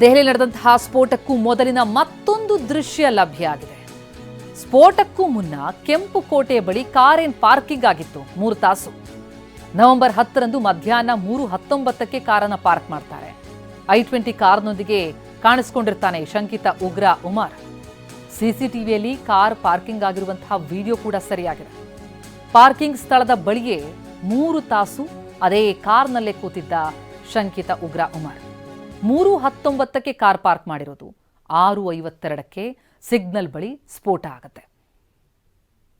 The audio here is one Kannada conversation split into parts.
ದೆಹಲಿ ನಡೆದಂತಹ ಸ್ಫೋಟಕ್ಕೂ ಮೊದಲಿನ ಮತ್ತೊಂದು ದೃಶ್ಯ ಲಭ್ಯ ಆಗಿದೆ. ಸ್ಫೋಟಕ್ಕೂ ಮುನ್ನ ಕೆಂಪು ಕೋಟೆಯ ಬಳಿ ಕಾರೇನ್ ಪಾರ್ಕಿಂಗ್ ಆಗಿತ್ತು, ಮೂರು ತಾಸು. ನವೆಂಬರ್ ಹತ್ತರಂದು ಮಧ್ಯಾಹ್ನ ಮೂರು ಹತ್ತೊಂಬತ್ತಕ್ಕೆ ಕಾರನ್ನು ಪಾರ್ಕ್ ಮಾಡ್ತಾರೆ. ಐ ಟ್ವೆಂಟಿ ಕಾರ್ನೊಂದಿಗೆ ಕಾಣಿಸ್ಕೊಂಡಿರ್ತಾನೆ ಶಂಕಿತ ಉಗ್ರ ಉಮರ್. ಸಿಸಿಟಿವಿಯಲ್ಲಿ ಕಾರ್ ಪಾರ್ಕಿಂಗ್ ಆಗಿರುವಂತಹ ವಿಡಿಯೋ ಕೂಡ ಸರಿಯಾಗಿದೆ. ಪಾರ್ಕಿಂಗ್ ಸ್ಥಳದ ಬಳಿಯೇ ಮೂರು ತಾಸು ಅದೇ ಕಾರ್ನಲ್ಲೇ ಕೂತಿದ್ದ ಶಂಕಿತ ಉಗ್ರ ಉಮರ್. ಮೂರು ಹತ್ತೊಂಬತ್ತಕ್ಕೆ ಕಾರ್ ಪಾರ್ಕ್ ಮಾಡಿರೋದು. ಆರು ಐವತ್ತೆರಡಕ್ಕೆ ಸಿಗ್ನಲ್ ಬಳಿ ಸ್ಫೋಟ ಆಗುತ್ತೆ.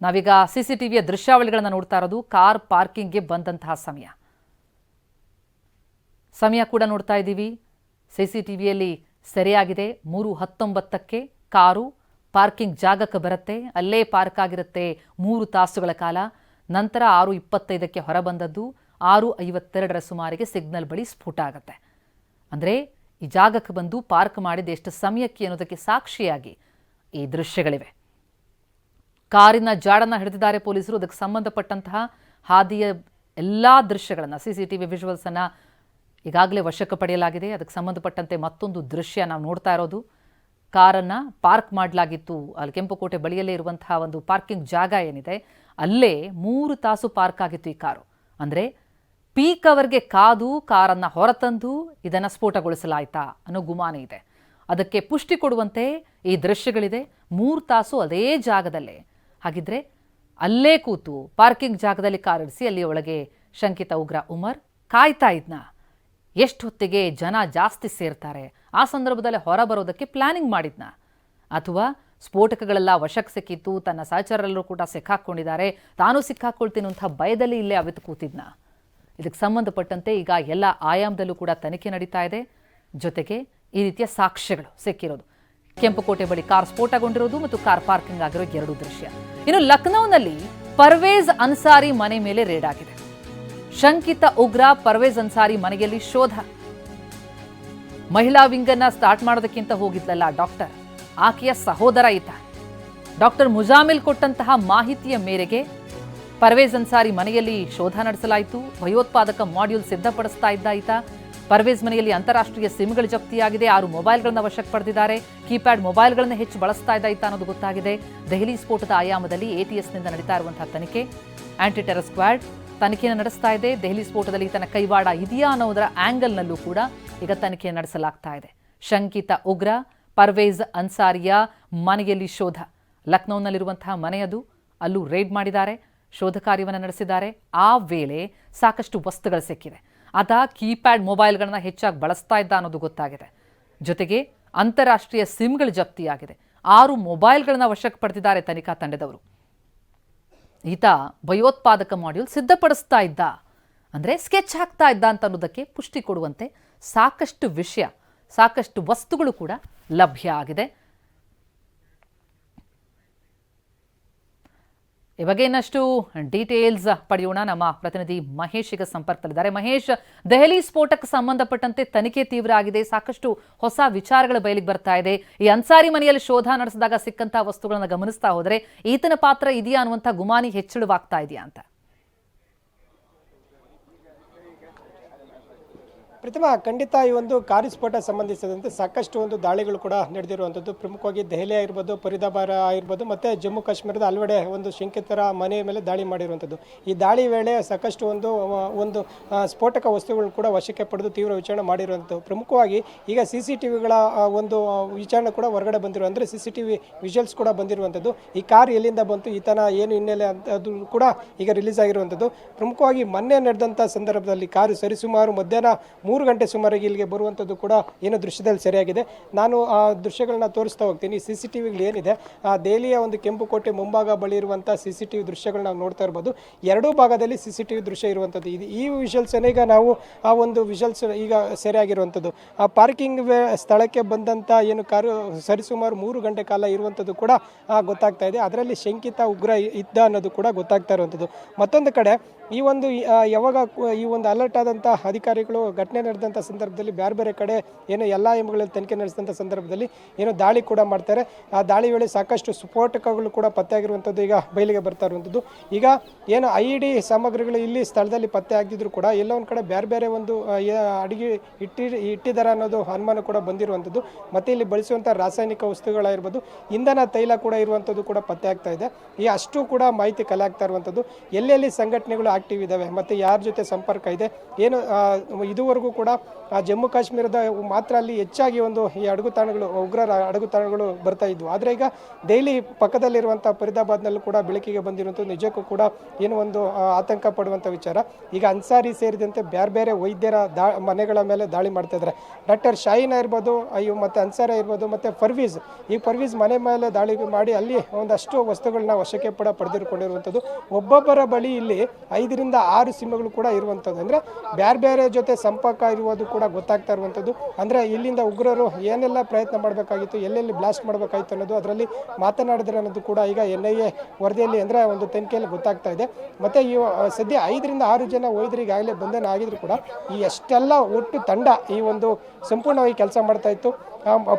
ನಾವೀಗ ಸಿಸಿಟಿವಿಯ ದೃಶ್ಯಾವಳಿಗಳನ್ನ ನೋಡ್ತಾ ಇರೋದು, ಕಾರ್ ಪಾರ್ಕಿಂಗ್ಗೆ ಬಂದಂತಹ ಸಮಯ. ಸಮಯ ಕೂಡ ನೋಡ್ತಾ ಇದ್ದೀವಿ. ಸಿಸಿಟಿವಿಯಲ್ಲಿ ಸರಿಯಾಗಿದೆ. ಮೂರು ಹತ್ತೊಂಬತ್ತಕ್ಕೆ ಕಾರು ಪಾರ್ಕಿಂಗ್ ಜಾಗಕ್ಕೆ ಬರುತ್ತೆ. ಅಲ್ಲೇ ಪಾರ್ಕ್ ಆಗಿರುತ್ತೆ ಮೂರು ತಾಸುಗಳ ಕಾಲ. ನಂತರ ಆರು ಇಪ್ಪತ್ತೈದಕ್ಕೆ ಹೊರಬಂದದ್ದು. ಆರು ಐವತ್ತೆರಡರ ಸುಮಾರಿಗೆ ಸಿಗ್ನಲ್ ಬಳಿ ಸ್ಫೋಟ ಆಗುತ್ತೆ. ಅಂದರೆ ಈ ಜಾಗಕ್ಕೆ ಬಂದು ಪಾರ್ಕ್ ಮಾಡಿದ ಎಷ್ಟು ಸಮಯಕ್ಕೆ ಅನ್ನೋದಕ್ಕೆ ಸಾಕ್ಷಿಯಾಗಿ ಈ ದೃಶ್ಯಗಳಿವೆ. ಕಾರಿನ ಜಾಡನ್ನು ಹಿಡಿದಿದ್ದಾರೆ ಪೊಲೀಸರು. ಅದಕ್ಕೆ ಸಂಬಂಧಪಟ್ಟಂತಹ ಹಾದಿಯ ಎಲ್ಲ ದೃಶ್ಯಗಳನ್ನು ಸಿ ಸಿ ಟಿ ವಿ ವಿಜುವಲ್ಸನ್ನು ಈಗಾಗಲೇ ವಶಕ್ಕೆ ಪಡೆಯಲಾಗಿದೆ. ಅದಕ್ಕೆ ಸಂಬಂಧಪಟ್ಟಂತೆ ಮತ್ತೊಂದು ದೃಶ್ಯ ನಾವು ನೋಡ್ತಾ ಇರೋದು. ಕಾರನ್ನು ಪಾರ್ಕ್ ಮಾಡಲಾಗಿತ್ತು. ಅಲ್ಲಿ ಕೆಂಪುಕೋಟೆ ಬಳಿಯಲ್ಲೇ ಇರುವಂತಹ ಒಂದು ಪಾರ್ಕಿಂಗ್ ಜಾಗ ಏನಿದೆ, ಅಲ್ಲೇ ಮೂರು ತಾಸು ಪಾರ್ಕ್ ಆಗಿತ್ತು ಈ ಕಾರು. ಅಂದರೆ ಪೀಕ್ ಅವರ್ಗೆ ಕಾದು, ಕಾರನ್ನು ಹೊರತಂದು ಇದನ್ನು ಸ್ಫೋಟಗೊಳಿಸಲಾಯ್ತಾ ಅನ್ನೋ ಗುಮಾನ ಇದೆ. ಅದಕ್ಕೆ ಪುಷ್ಟಿ ಕೊಡುವಂತೆ ಈ ದೃಶ್ಯಗಳಿದೆ. ಮೂರು ತಾಸು ಅದೇ ಜಾಗದಲ್ಲೇ. ಹಾಗಿದ್ರೆ ಅಲ್ಲೇ ಕೂತು ಪಾರ್ಕಿಂಗ್ ಜಾಗದಲ್ಲಿ ಕಾರಿಡಿಸಿ ಅಲ್ಲಿ ಒಳಗೆ ಶಂಕಿತ ಉಗ್ರ ಉಮರ್ ಕಾಯ್ತಾ ಇದ್ನ. ಎಷ್ಟು ಹೊತ್ತಿಗೆ ಜನ ಜಾಸ್ತಿ ಸೇರ್ತಾರೆ. ಆ ಸಂದರ್ಭದಲ್ಲಿ ಹೊರ ಬರೋದಕ್ಕೆ ಪ್ಲಾನಿಂಗ್ ಮಾಡಿದ್ನ. ಅಥವಾ ಸ್ಫೋಟಕಗಳೆಲ್ಲ ವಶಕ್ಕೆ ಸಿಕ್ಕಿತ್ತು, ತನ್ನ ಸಹಚರರೆಲ್ಲರೂ ಕೂಡ ಸಿಕ್ಕಾಕ್ಕೊಂಡಿದ್ದಾರೆ ತಾನು ಸಿಕ್ಕಾಕ್ಕೊಳ್ತೀನಿ ಅಂತ ಭಯದಲ್ಲಿ ಇಲ್ಲೇ ಅವಿತು ಕೂತಿದ್ನ. ಇದಕ್ಕೆ ಸಂಬಂಧಪಟ್ಟಂತೆ ಈಗ ಎಲ್ಲ ಆಯಾಮದಲ್ಲೂ ಕೂಡ ತನಿಖೆ ನಡೀತಾ ಇದೆ. ಜೊತೆಗೆ ಈ ರೀತಿಯ ಸಾಕ್ಷ್ಯಗಳು ಸಿಕ್ಕಿರೋದು. ಕೆಂಪುಕೋಟೆ ಬಳಿ ಕಾರ್ ಸ್ಫೋಟಗೊಂಡಿರೋದು ಮತ್ತು ಕಾರ್ ಪಾರ್ಕಿಂಗ್ ಆಗಿರೋ ಎರಡು ದೃಶ್ಯ. ಇನ್ನು ಲಖನೌನಲ್ಲಿ ಪರ್ವೇಜ್ ಅನ್ಸಾರಿ ಮನೆ ಮೇಲೆ ರೇಡ್ ಆಗಿದೆ. ಶಂಕಿತ ಉಗ್ರ ಪರ್ವೇಜ್ ಅನ್ಸಾರಿ ಮನೆಯಲ್ಲಿ ಶೋಧ. ಮಹಿಳಾ ವಿಂಗನ್ನ ಸ್ಟಾರ್ಟ್ ಮಾಡೋದಕ್ಕಿಂತ ಹೋಗಿದ್ಲಲ್ಲ ಡಾಕ್ಟರ್. ಆಕೆಯ ಸಹೋದರ ಈತ ಡಾಕ್ಟರ್ ಮುಜಾಮಿಲ್ ಕೊಟ್ಟಂತಹ ಮಾಹಿತಿಯ ಮೇರೆಗೆ ಪರ್ವೇಜ್ ಅನ್ಸಾರಿ ಮನೆಯಲ್ಲಿ ಶೋಧ ನಡೆಸಲಾಯಿತು. ಭಯೋತ್ಪಾದಕ ಮಾಡ್ಯೂಲ್ ಸಿದ್ಧಪಡಿಸ್ತಾ ಇದ್ದ ಈತ. ಪರ್ವೇಜ್ ಮನೆಯಲ್ಲಿ ಅಂತಾರಾಷ್ಟ್ರೀಯ ಸಿಮ್ಗಳು ಜಪ್ತಿಯಾಗಿದೆ. ಆರು ಮೊಬೈಲ್ಗಳನ್ನು ವಶಕ್ಕೆ ಪಡೆದಿದ್ದಾರೆ. ಕೀಪ್ಯಾಡ್ ಮೊಬೈಲ್ಗಳನ್ನು ಹೆಚ್ಚು ಬಳಸ್ತಾ ಇದ್ದ ಅನ್ನೋದು ಗೊತ್ತಾಗಿದೆ. ದೆಹಲಿ ಸ್ಫೋಟದ ಆಯಾಮದಲ್ಲಿ ಎಟಿಎಸ್ನಿಂದ ನಡೀತಾ ಇರುವಂತಹ ತನಿಖೆ. ಆಂಟಿ ಟೆರರ್ ಸ್ಕ್ವಾಡ್ ತನಿಖೆಯನ್ನು ನಡೆಸ್ತಾ ಇದೆ. ದೆಹಲಿ ಸ್ಫೋಟದಲ್ಲಿ ಈತನ ಕೈವಾಡ ಇದೆಯಾ ಅನ್ನೋದರ ಆಂಗಲ್ನಲ್ಲೂ ಕೂಡ ಈಗ ತನಿಖೆ ನಡೆಸಲಾಗ್ತಾ ಇದೆ. ಶಂಕಿತ ಉಗ್ರ ಪರ್ವೇಜ್ ಅನ್ಸಾರಿಯ ಮನೆಯಲ್ಲಿ ಶೋಧ. ಲಕ್ನೌನಲ್ಲಿರುವಂತಹ ಮನೆಯದು ಅಲ್ಲೂ ರೇಡ್ ಮಾಡಿದ್ದಾರೆ. ಶೋಧ ಕಾರ್ಯವನ್ನು ನಡೆಸಿದ್ದಾರೆ. ಆ ವೇಳೆ ಸಾಕಷ್ಟು ವಸ್ತುಗಳು ಸಿಕ್ಕಿವೆ. ಆತ ಕೀಪ್ಯಾಡ್ ಮೊಬೈಲ್ಗಳನ್ನು ಹೆಚ್ಚಾಗಿ ಬಳಸ್ತಾ ಇದ್ದ ಅನ್ನೋದು ಗೊತ್ತಾಗಿದೆ. ಜೊತೆಗೆ ಅಂತಾರಾಷ್ಟ್ರೀಯ ಸಿಮ್ಗಳು ಜಪ್ತಿಯಾಗಿದೆ. ಆರು ಮೊಬೈಲ್ಗಳನ್ನು ವಶಕ್ಕೆ ಪಡೆದಿದ್ದಾರೆ ತನಿಖಾ ತಂಡದವರು. ಈತ ಭಯೋತ್ಪಾದಕ ಮಾಡ್ಯೂಲ್ ಸಿದ್ಧಪಡಿಸ್ತಾ ಇದ್ದ. ಅಂದರೆ ಸ್ಕೆಚ್ ಹಾಕ್ತಾ ಇದ್ದ ಅಂತ ಅನ್ನೋದಕ್ಕೆ ಪುಷ್ಟಿ ಕೊಡುವಂತೆ ಸಾಕಷ್ಟು ವಿಷಯ, ಸಾಕಷ್ಟು ವಸ್ತುಗಳು ಕೂಡ ಲಭ್ಯ ಆಗಿದೆ. ಈ ಬಗ್ಗೆ ಇನ್ನಷ್ಟು ಡೀಟೇಲ್ಸ್ ಪಡೆಯೋಣ. ನಮ್ಮ ಪ್ರತಿನಿಧಿ ಮಹೇಶ್ ಈಗ ಸಂಪರ್ಕದಲ್ಲಿದ್ದಾರೆ. ಮಹೇಶ್, ದೆಹಲಿ ಸ್ಫೋಟಕ್ಕೆ ಸಂಬಂಧಪಟ್ಟಂತೆ ತನಿಖೆ ತೀವ್ರ ಆಗಿದೆ. ಸಾಕಷ್ಟು ಹೊಸ ವಿಚಾರಗಳು ಬಯಲಿಗೆ ಬರ್ತಾ ಇದೆ. ಈ ಅನ್ಸಾರಿ ಮನೆಯಲ್ಲಿ ಶೋಧ ನಡೆಸಿದಾಗ ಸಿಕ್ಕಂತಹ ವಸ್ತುಗಳನ್ನು ಗಮನಿಸ್ತಾ ಹೋದರೆ ಈತನ ಪಾತ್ರ ಇದೆಯಾ ಅನ್ನುವಂಥ ಗುಮಾನಿ ಹೆಚ್ಚಳವಾಗ್ತಾ ಇದೆಯಾ ಅಂತ. ಪ್ರತಿಮಾ ಖಂಡಿತ ಈ ಒಂದು ಕಾರು ಸ್ಫೋಟ ಸಂಬಂಧಿಸಿದಂತೆ ಸಾಕಷ್ಟು ಒಂದು ದಾಳಿಗಳು ಕೂಡ ನಡೆದಿರುವಂಥದ್ದು. ಪ್ರಮುಖವಾಗಿ ದೆಹಲಿ ಆಗಿರ್ಬೋದು, ಫರೀದಾಬಾದ್ ಆಗಿರ್ಬೋದು, ಮತ್ತು ಜಮ್ಮು ಕಾಶ್ಮೀರದ ಹಲವೆಡೆ ಒಂದು ಶಂಕಿತರ ಮನೆ ಮೇಲೆ ದಾಳಿ ಮಾಡಿರುವಂಥದ್ದು. ಈ ದಾಳಿ ವೇಳೆ ಸಾಕಷ್ಟು ಒಂದು ಒಂದು ಸ್ಫೋಟಕ ವಸ್ತುಗಳು ಕೂಡ ವಶಕ್ಕೆ ಪಡೆದು ತೀವ್ರ ವಿಚಾರಣೆ ಮಾಡಿರುವಂಥದ್ದು. ಪ್ರಮುಖವಾಗಿ ಈಗ ಸಿ ಸಿ ಟಿ ವಿಗಳ ಒಂದು ವಿಚಾರಣೆ ಕೂಡ ಹೊರಗಡೆ ಬಂದಿರುವ, ಅಂದರೆ C C T V visuals ಕೂಡ ಬಂದಿರುವಂಥದ್ದು. ಈ ಕಾರ್ ಎಲ್ಲಿಂದ ಬಂತು ಈತನ ಏನು ಹಿನ್ನೆಲೆ ಅಂತ ಅದು ಕೂಡ ಈಗ ರಿಲೀಸ್ ಆಗಿರುವಂಥದ್ದು. ಪ್ರಮುಖವಾಗಿ ಮೊನ್ನೆ ನಡೆದಂಥ ಸಂದರ್ಭದಲ್ಲಿ ಕಾರು ಸರಿಸುಮಾರು ಮಧ್ಯಾಹ್ನ ಮೂರು ಗಂಟೆ ಸುಮಾರಿಗೆ ಇಲ್ಲಿಗೆ ಬರುವಂಥದ್ದು ಕೂಡ ಏನು ದೃಶ್ಯದಲ್ಲಿ ಸರಿಯಾಗಿದೆ. ನಾನು ಆ ದೃಶ್ಯಗಳನ್ನ ತೋರಿಸ್ತಾ ಹೋಗ್ತೀನಿ. ಸಿ ಸಿ ಟಿ ವಿಗಳು ಏನಿದೆ, ಆ ದೆಹಲಿಯ ಒಂದು ಕೆಂಪು ಕೋಟೆ ಮುಂಭಾಗ ಬಳಿ ಇರುವಂಥ ಸಿ ಸಿ ಟಿ ವಿ ದೃಶ್ಯಗಳನ್ನ ನಾವು ನೋಡ್ತಾ ಇರ್ಬೋದು. ಎರಡೂ ಭಾಗದಲ್ಲಿ ಸಿ ಸಿ ಟಿ ವಿ ದೃಶ್ಯ ಇರುವಂಥದ್ದು. ಇದು ಈ ವಿಷಲ್ಸ್ ಈಗ ನಾವು ಆ ಒಂದು ವಿಷಲ್ಸ್ ಈಗ ಸರಿಯಾಗಿರುವಂಥದ್ದು. ಆ ಪಾರ್ಕಿಂಗ್ ಸ್ಥಳಕ್ಕೆ ಬಂದಂಥ ಏನು ಕಾರು ಸರಿಸುಮಾರು ಮೂರು ಗಂಟೆ ಕಾಲ ಇರುವಂಥದ್ದು ಕೂಡ ಗೊತ್ತಾಗ್ತಾ ಇದೆ. ಅದರಲ್ಲಿ ಶಂಕಿತ ಉಗ್ರ ಇದ್ದ ಅನ್ನೋದು ಕೂಡ ಗೊತ್ತಾಗ್ತಾ ಇರುವಂಥದ್ದು. ಮತ್ತೊಂದು ಕಡೆ ಈ ಒಂದು ಯಾವಾಗ ಈ ಒಂದು ಅಲರ್ಟ್ ಆದಂಥ ಅಧಿಕಾರಿಗಳು ಘಟನೆ ನಡೆದಂಥ ಸಂದರ್ಭದಲ್ಲಿ ಬೇರೆ ಬೇರೆ ಕಡೆ ಏನು ಎಲ್ಲ ಎಂಬುಗಳಲ್ಲಿ ತನಿಖೆ ನಡೆಸಿದಂಥ ಸಂದರ್ಭದಲ್ಲಿ ಏನು ದಾಳಿ ಕೂಡ ಮಾಡ್ತಾರೆ. ಆ ದಾಳಿ ವೇಳೆ ಸಾಕಷ್ಟು ಸ್ಫೋಟಕಗಳು ಕೂಡ ಪತ್ತೆಯಾಗಿರುವಂಥದ್ದು ಈಗ ಬಯಲಿಗೆ ಬರ್ತಾ ಇರುವಂಥದ್ದು. ಈಗ ಏನು ಐ ಡಿ ಸಾಮಗ್ರಿಗಳು ಇಲ್ಲಿ ಸ್ಥಳದಲ್ಲಿ ಪತ್ತೆ ಆಗಿದ್ರು ಕೂಡ ಎಲ್ಲ ಒಂದು ಕಡೆ ಬೇರೆ ಬೇರೆ ಒಂದು ಅಡಿಗೆ ಇಟ್ಟಿ ಇಟ್ಟಿದ್ದಾರೆ ಅನ್ನೋದು ಅನುಮಾನ ಕೂಡ ಬಂದಿರುವಂಥದ್ದು. ಮತ್ತು ಇಲ್ಲಿ ಬಳಸುವಂಥ ರಾಸಾಯನಿಕ ವಸ್ತುಗಳಾಗಿರ್ಬೋದು, ಇಂಧನ ತೈಲ ಕೂಡ ಇರುವಂಥದ್ದು ಕೂಡ ಪತ್ತೆ ಆಗ್ತಾ ಇದೆ. ಈ ಅಷ್ಟು ಕೂಡ ಮಾಹಿತಿ ಕಲೆ ಆಗ್ತಾ ಇರುವಂಥದ್ದು. ಎಲ್ಲೆಲ್ಲಿ ಸಂಘಟನೆಗಳು ಆಕ್ಟಿವ್ ಇದ್ದಾವೆ ಮತ್ತು ಯಾರ ಜೊತೆ ಸಂಪರ್ಕ ಇದೆ? ಏನು ಇದುವರೆಗೂ ಕೂಡ ಜಮ್ಮು ಕಾಶ್ಮೀರದ ಮಾತ್ರ ಅಲ್ಲಿ ಹೆಚ್ಚಾಗಿ ಒಂದು ಈ ಅಡಗುತಾಣಗಳು ಉಗ್ರರ ಅಡಗುತಾಣಗಳು ಬರ್ತಾ ಇದ್ವು. ಆದರೆ ಈಗ ದೆಹಲಿ ಪಕ್ಕದಲ್ಲಿರುವಂಥ ಫರೀದಾಬಾದ್ನಲ್ಲೂ ಕೂಡ ಬೆಳಕಿಗೆ ಬಂದಿರುವಂಥ ನಿಜಕ್ಕೂ ಕೂಡ ಏನು ಒಂದು ಆತಂಕ ಪಡುವಂಥ ವಿಚಾರ. ಈಗ ಅನ್ಸಾರಿ ಸೇರಿದಂತೆ ಬೇರೆ ಬೇರೆ ವೈದ್ಯರ ದಾ, ಮನೆಗಳ ಮೇಲೆ ದಾಳಿ ಮಾಡ್ತಾ ಇದ್ದಾರೆ ಡಾಕ್ಟರ್ ಶಾಯಿನ ಇರ್ಬೋದು, ಅಯ್ಯೋ, ಮತ್ತು ಅನ್ಸಾರ ಇರ್ಬೋದು, ಮತ್ತು ಫರ್ವೀಸ್ ಈ ಫರ್ವೀಸ್ ಮನೆ ಮೇಲೆ ದಾಳಿ ಮಾಡಿ ಅಲ್ಲಿ ಒಂದಷ್ಟು ವಸ್ತುಗಳನ್ನ ವಶಕ್ಕೆ ಕೂಡ ಪಡೆದುಕೊಂಡಿರುವಂಥದ್ದು ಒಬ್ಬೊಬ್ಬರ ಬಳಿ ಇಲ್ಲಿ ಐದರಿಂದ ಆರು ಸಿಂಹಗಳು ಕೂಡ ಇರುವಂಥದ್ದು. ಅಂದರೆ ಬೇರೆ ಬೇರೆ ಜೊತೆ ಸಂಪರ್ಕ ಇರುವುದು ಕೂಡ ಗೊತ್ತಾಗ್ತಾ ಇರುವಂಥದ್ದು. ಅಂದರೆ ಇಲ್ಲಿಂದ ಉಗ್ರರು ಏನೆಲ್ಲ ಪ್ರಯತ್ನ ಮಾಡಬೇಕಾಗಿತ್ತು, ಎಲ್ಲೆಲ್ಲಿ ಬ್ಲಾಸ್ಟ್ ಮಾಡಬೇಕಾಗಿತ್ತು ಅನ್ನೋದು ಅದರಲ್ಲಿ ಮಾತನಾಡಿದ್ರೆ ಅನ್ನೋದು ಕೂಡ ಈಗ ಎನ್ ಐ ಎ ವರದಿಯಲ್ಲಿ ಅಂದರೆ ಒಂದು ತನಿಖೆಯಲ್ಲಿ ಗೊತ್ತಾಗ್ತಾ ಇದೆ. ಮತ್ತು ಈ ಸದ್ಯ ಐದರಿಂದ ಆರು ಜನ ವೈದ್ಯರಿಗಾಗಲೇ ಬಂಧನ ಆಗಿದ್ರು ಕೂಡ ಈ ಎಷ್ಟೆಲ್ಲ ಒಟ್ಟು ತಂಡ ಈ ಒಂದು ಸಂಪೂರ್ಣವಾಗಿ ಕೆಲಸ ಮಾಡ್ತಾ ಇತ್ತು.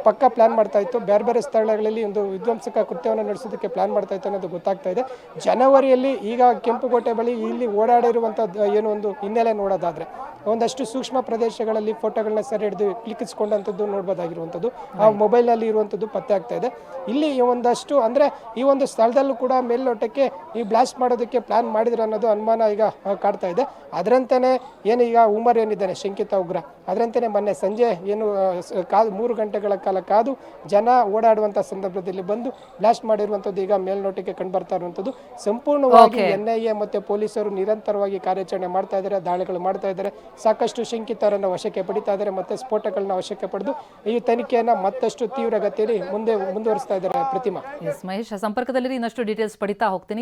ಪಕ್ಕ ಪ್ಲಾನ್ ಮಾಡ್ತಾ ಇತ್ತು. ಬೇರೆ ಬೇರೆ ಸ್ಥಳಗಳಲ್ಲಿ ಒಂದು ವಿಧ್ವಂಸಕ ಕೃತ್ಯವನ್ನು ನಡೆಸೋದಕ್ಕೆ ಪ್ಲಾನ್ ಮಾಡ್ತಾ ಇತ್ತು ಅನ್ನೋದು ಗೊತ್ತಾಗ್ತಾ ಇದೆ. ಜನವರಿಯಲ್ಲಿ ಈಗ ಕೆಂಪುಕೋಟೆ ಬಳಿ ಇಲ್ಲಿ ಓಡಾಡಿರುವಂಥದ್ದು ಏನು ಒಂದು ಹಿನ್ನೆಲೆ ನೋಡೋದಾದ್ರೆ ಒಂದಷ್ಟು ಸೂಕ್ಷ್ಮ ಪ್ರದೇಶಗಳಲ್ಲಿ ಫೋಟೋಗಳನ್ನ ಸೆರೆ ಹಿಡಿದು ಕ್ಲಿಕ್ಕಿಸ್ಕೊಂಡಂಥದ್ದು ನೋಡ್ಬೋದಾಗಿರುವಂಥದ್ದು. ಆ ಮೊಬೈಲ್ನಲ್ಲಿ ಇರುವಂಥದ್ದು ಪತ್ತೆ ಆಗ್ತಾ ಇದೆ. ಇಲ್ಲಿ ಒಂದಷ್ಟು ಅಂದರೆ ಈ ಒಂದು ಸ್ಥಳದಲ್ಲೂ ಕೂಡ ಮೇಲ್ನೋಟಕ್ಕೆ ಈ ಬ್ಲಾಸ್ಟ್ ಮಾಡೋದಕ್ಕೆ ಪ್ಲಾನ್ ಮಾಡಿದ್ರು ಅನ್ನೋದು ಅನುಮಾನ ಈಗ ಕಾಡ್ತಾ ಇದೆ. ಅದರಂತೆಯೇ ಏನು ಈಗ ಉಮರ್ ಏನಿದ್ದಾನೆ ಶಂಕಿತ ಉಗ್ರ ಅದರಂತೆಯೇ ಮೊನ್ನೆ ಸಂಜೆ ಏನು ಕಾದು ಮೂರು ಗಂಟೆಗಳ ಕಾಲ ಕಾದು ಜನ ಓಡಾಡುವಂಥ ಸಂದರ್ಭದಲ್ಲಿ ಬಂದು ಬ್ಲಾಸ್ಟ್ ಮಾಡಿರುವಂಥದ್ದು ಈಗ ಮೇಲ್ನೋಟಕ್ಕೆ ಕಂಡು ಬರ್ತಾ ಇರುವಂಥದ್ದು. ಸಂಪೂರ್ಣವಾಗಿ ಎನ್ ಐ ಎ ಮತ್ತು ಪೊಲೀಸರು ನಿರಂತರವಾಗಿ ಕಾರ್ಯಾಚರಣೆ ಮಾಡ್ತಾ ಇದ್ದಾರೆ, ದಾಳಿಗಳು ಮಾಡ್ತಾ ಇದ್ದಾರೆ. ಸಾಕಷ್ಟು ಶಂಕಿತರನ್ನು ವಶಕ್ಕೆ ಪಡಿತಾ ಇದ್ದಾರೆ, ಮತ್ತೆ ಸ್ಫೋಟಗಳನ್ನ ವಶಕ್ಕೆ ಪಡೆದು ಈ ತನಿಖೆಯನ್ನು ಮತ್ತಷ್ಟು ತೀವ್ರಗತಿಯಲ್ಲಿ ಮುಂದೆ ಮುಂದುವರಿಸ್ತಾ ಇದ್ದಾರೆ ಪ್ರತಿಮಾ. ಮಹೇಶ್ ಸಂಪರ್ಕದಲ್ಲಿ ಇನ್ನಷ್ಟು ಡೀಟೇಲ್ಸ್ ಪಡಿತಾ ಹೋಗ್ತೀನಿ.